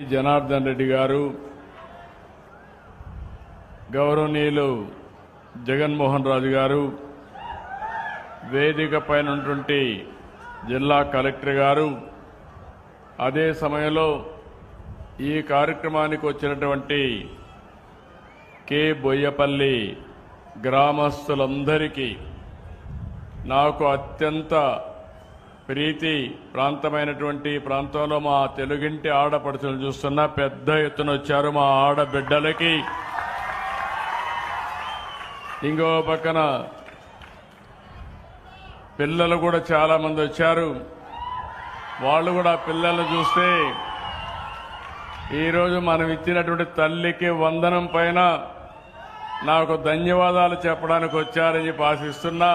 జనార్దన్ రెడ్డి గారు గౌరవనీయులు జగన్మోహన్ రాజు గారు వేదిక పైన ఉన్నటువంటి జిల్లా కలెక్టర్ గారు అదే సమయంలో ఈ కార్యక్రమానికి వచ్చినటువంటి కె బొయ్యపల్లి గ్రామస్తులందరికీ నాకు అత్యంత ప్రీతి ప్రాంతమైనటువంటి ప్రాంతంలో మా తెలుగింటి ఆడపడుచులు చూస్తున్నా పెద్ద ఎత్తున వచ్చారు మా ఆడబిడ్డలకి. ఇంకో పక్కన పిల్లలు కూడా చాలా మంది వచ్చారు. వాళ్ళు కూడా పిల్లలు చూస్తే ఈరోజు మనం ఇచ్చినటువంటి తల్లికి వందనం పైన నాకు ధన్యవాదాలు చెప్పడానికి వచ్చారని చెప్పి ఆశిస్తున్నా.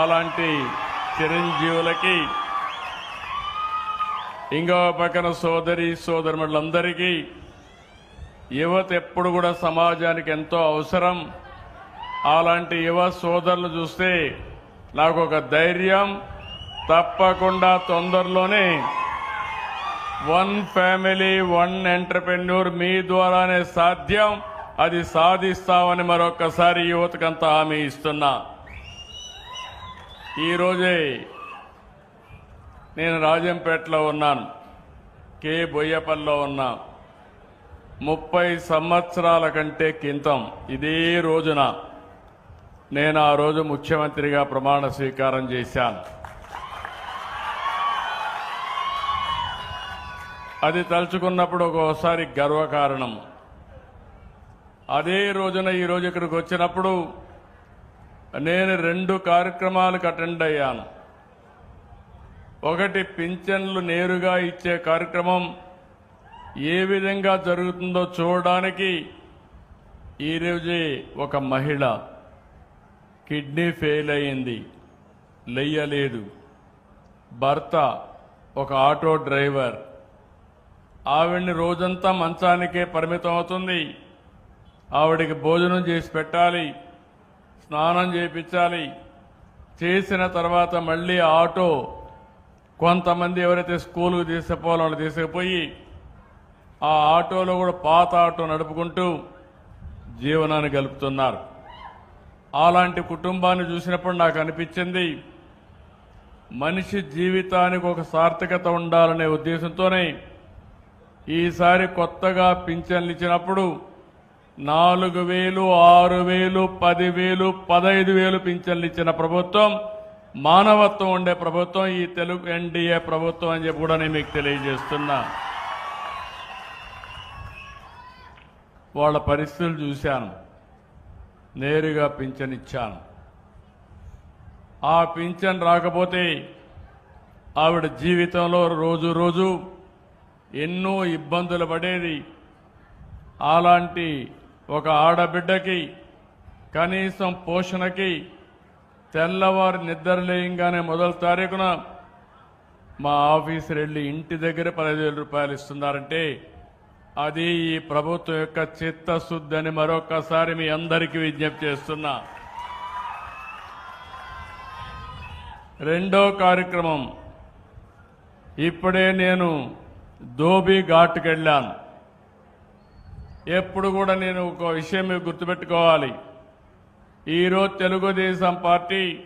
అలాంటి చిరంజీవులకి ఇంకో పక్కన సోదరి సోదరులందరికీ యువత ఎప్పుడు కూడా సమాజానికి ఎంతో అవసరం. అలాంటి యువ సోదరులు చూస్తే నాకు ఒక ధైర్యం. తప్పకుండా తొందరలోనే వన్ ఫ్యామిలీ వన్ ఎంటర్ప్రెన్యూర్ మీ ద్వారానే సాధ్యం. అది సాధిస్తామని మరొకసారి యువతకంతా హామీ ఇస్తున్నా. ఈరోజే నేను రాజంపేటలో ఉన్నాను. కే. బొయ్యపల్లిలో ఉన్నా. ముప్పై సంవత్సరాల కంటే కింతం ఇదే రోజున నేను ఆ రోజు ముఖ్యమంత్రిగా ప్రమాణ స్వీకారం చేశాను. అది తలుచుకున్నప్పుడు ఒక్కోసారి గర్వకారణం అదే రోజున ఈ రోజు ఇక్కడికి వచ్చినప్పుడు నేను రెండు కార్యక్రమాలకు అటెండ్ అయ్యాను. ఒకటి పింఛన్లు నేరుగా ఇచ్చే కార్యక్రమం ఏ విధంగా జరుగుతుందో చూడడానికి ఈరోజు ఒక మహిళ కిడ్నీ ఫెయిల్ అయింది. లెయ్యలేదు. భర్త ఒక ఆటో డ్రైవర్. ఆవిడ్ని రోజంతా మంచానికే పరిమితం అవుతుంది. ఆవిడికి భోజనం చేసి పెట్టాలి. స్నానం చేయించాలి చేసిన తర్వాత మళ్ళీ ఆటో కొంతమంది ఎవరైతే స్కూలుకు తీసుకుపోవాలో వాళ్ళు తీసుకుపోయి ఆ ఆటోలో కూడా పాత ఆటో నడుపుకుంటూ జీవనాన్ని గలుపుతున్నారు. అలాంటి కుటుంబాన్ని చూసినప్పుడు నాకు అనిపించింది మనిషి జీవితానికి ఒక సార్థకత ఉండాలనే ఉద్దేశంతోనే ఈసారి కొత్తగా పింఛన్లు ఇచ్చినప్పుడు నాలుగు వేలు ఆరు వేలు పదివేలు పదహైదు వేలు పింఛన్లు ఇచ్చిన ప్రభుత్వం మానవత్వం ఉండే ప్రభుత్వం ఈ తెలుగు ఎన్డీఏ ప్రభుత్వం అని చెప్పి కూడా నేను మీకు తెలియజేస్తున్నా. వాళ్ళ పరిస్థితులు చూశాను. నేరుగా పింఛన్ ఇచ్చాను ఆ పింఛన్ రాకపోతే ఆవిడ జీవితంలో రోజు రోజు ఎన్నో ఇబ్బందులు పడేది. అలాంటి ఒక ఆడబిడ్డకి కనీసం పోషణకి తెల్లవారు నిద్రలేయంగానే మొదటి తారీఖున మా ఆఫీసర్ వెళ్ళి ఇంటి దగ్గర పదివేల వేల రూపాయలు ఇస్తున్నారంటే అది ఈ ప్రభుత్వం యొక్క చిత్తశుద్ధి అని మరొకసారి మీ అందరికీ విజ్ఞప్తి చేస్తున్నా. రెండో కార్యక్రమం. ఇప్పుడే నేను ధోబీ ఘాట్కి వెళ్ళాను. ఎప్పుడు కూడా నేను ఒక విషయం మీరు గుర్తుపెట్టుకోవాలి. ఈరోజు తెలుగుదేశం పార్టీ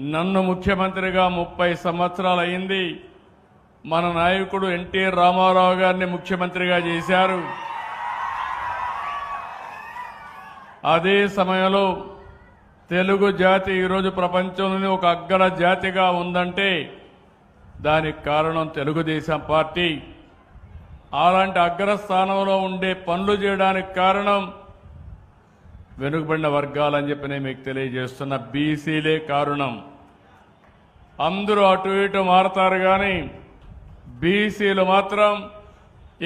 నన్ను ముఖ్యమంత్రిగా ముప్పై సంవత్సరాలు అయింది. మన నాయకుడు ఎన్టీఆర్ రామారావు గారిని ముఖ్యమంత్రిగా చేశారు. అదే సమయంలో తెలుగు జాతి ఈరోజు ప్రపంచంలోనే ఒక అగ్గర జాతిగా ఉందంటే దానికి కారణం తెలుగుదేశం పార్టీ. అలాంటి అగ్రస్థానంలో ఉండే పనులు చేయడానికి కారణం వెనుకబడిన వర్గాలని చెప్పి నేను మీకు తెలియజేస్తున్న బీసీలే కారణం. అందరూ అటు ఇటు మారతారు కానీ బీసీలు మాత్రం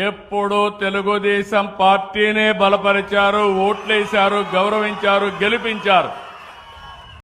ఎప్పుడూ తెలుగుదేశం పార్టీనే బలపరిచారు ఓట్లేశారు గౌరవించారు గెలిపించారు.